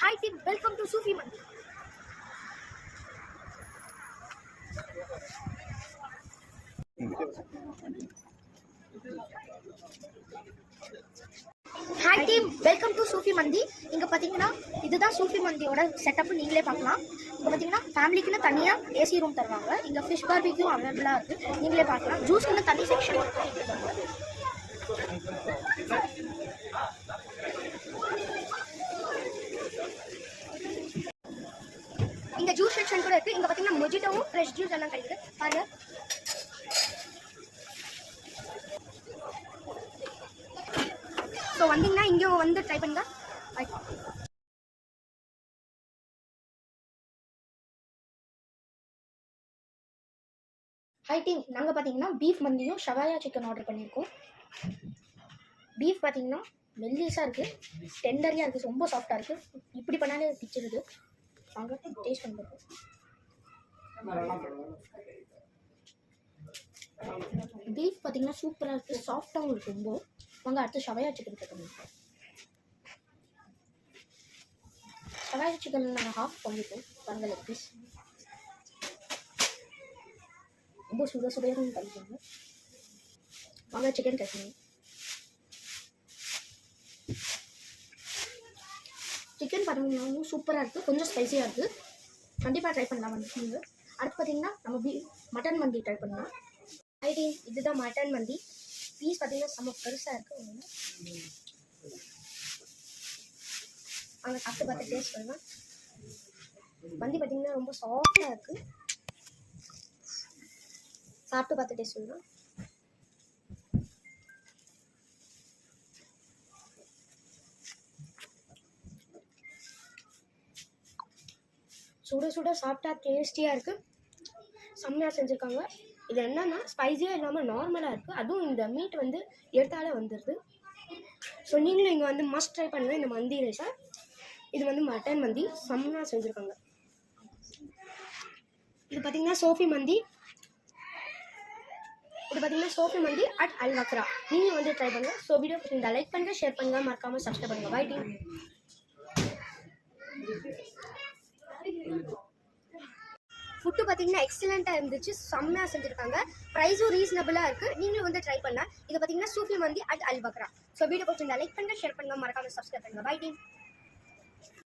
Hi team welcome to Sufi mandi hi team welcome to Sufi mandi இங்கே பார்த்தீங்கன்னா இதுதான் சூஃபி மந்தியோட setup நீங்களே பார்க்கலாம். இங்கே பார்த்தீங்கன்னா ஃபேமிலிக்குன்னு தனியாக ஏசி ரூம் தருவாங்க. இங்கே ஃபிஷ் பார்பிக்கும் அவைலபிளாக இருக்குது நீங்களே பார்க்கலாம். ஜூஸ்க்குன்னு தனி செக்ஷன் இங்க ஜூஸ் செக்ஷன் கூட இருக்குது இங்கே பார்த்தீங்கன்னா மொஜிட்டோவும் ஃப்ரெஷ் ஜூஸ் எல்லாம் கிடைக்குது. பாருங்க. ஸோ வந்தீங்கன்னா இங்கே வந்து ட்ரை பண்ணுங்க. ஹை டீம் நாங்கள் பார்த்தீங்கன்னா பீஃப் மந்தியும் ஷவாயா சிக்கன் ஆர்டர் பண்ணியிருக்கோம். பீஃப் பார்த்தீங்கன்னா மெல்லிஸாக இருக்குது டெண்டரியாக இருக்குது ரொம்ப சாஃப்டாக இருக்குது இப்படி பண்ணாலே பிச்சிருது. வாங்க. டேஸ்ட் பண்ணுறது பீஃப் பார்த்தீங்கன்னா சூப்பராக இருக்குது சாஃப்டாகவும் இருக்குது ரொம்ப. வாங்க அடுத்து ஷவாயா சிக்கன் கட்டணும் ஷவாயா சிக்கன் நாங்கள் ஹாஃப் பண்ணிட்டோம் பாருங்க லெக் பீஸ் ரொம்ப சுட சுடையாக பண்ணிக்கோங்க. வாங்க சிக்கன் கேட்கணும் சிக்கன் பார்த்தீங்கன்னா சூப்பராக இருக்குது கொஞ்சம் ஸ்பைசியாக இருக்குது கண்டிப்பாக ட்ரை பண்ணலாம் வந்து. நீங்கள் அடுத்து பார்த்தீங்கன்னா நம்ம பீ மட்டன் மந்தி ட்ரை பண்ணலாம். ஐடி இதுதான் மட்டன் மந்தி. பீஸ் பார்த்தீங்கன்னா செம்ம பெருசாக இருக்குது அங்கே சாப்பிட்டு பார்த்து டேஸ்ட் பண்ணலாம். மந்தி பார்த்தீங்கன்னா ரொம்ப சாஃப்டாக இருக்குது சாப்பிட்டு பார்த்து டேஸ்ட் பண்ணலாம். சுட சுட சாப்பிட்டா டேஸ்டியாக இருக்குது செம்மையாக செஞ்சுருக்காங்க. இது என்னென்னா ஸ்பைஸியாக இல்லாமல் நார்மலாக இருக்குது அதுவும் இந்த மீட் வந்து எடுத்தாலே வந்துடுது ஸோ நீங்களும் இங்கே வந்து மஸ்ட் ட்ரை பண்ணுங்கள் இந்த மந்தி ரைஸை இது வந்து மட்டன் மந்தி. செம்மையாக செஞ்சுருக்காங்க. இது பார்த்திங்கன்னா சோஃபி மந்தி. இது பார்த்தீங்கன்னா சோஃபி மந்தி அட் அல் வக்ரா நீங்களும் வந்து ட்ரை பண்ணுங்கள் ஸோ வீடியோ பிடிச்சிருந்தா லைக் பண்ணுங்கள் ஷேர் பண்ணுங்கள் மறக்காமல் சப்ஸ்கிரைப் பண்ணுங்கள் பை டீம் ஃபுட்டு பார்த்தீங்கன்னா எக்ஸலண்ட்டாக இருந்துச்சு. செம்மையாக செஞ்சுருக்காங்க. ப்ரைஸும் ரீசனபிளாக இருக்குது நீங்களும் வந்து ட்ரை பண்ணலாம். இது பார்த்தீங்கன்னா Sufi mandi at Al Bakra. So video பிடிச்சிருந்தா லைக் பண்ணுங்கள் ஷேர் பண்ணுங்கள் மறக்காம சப்ஸ்கிரைப் பண்ணுங்கள் பை டீம்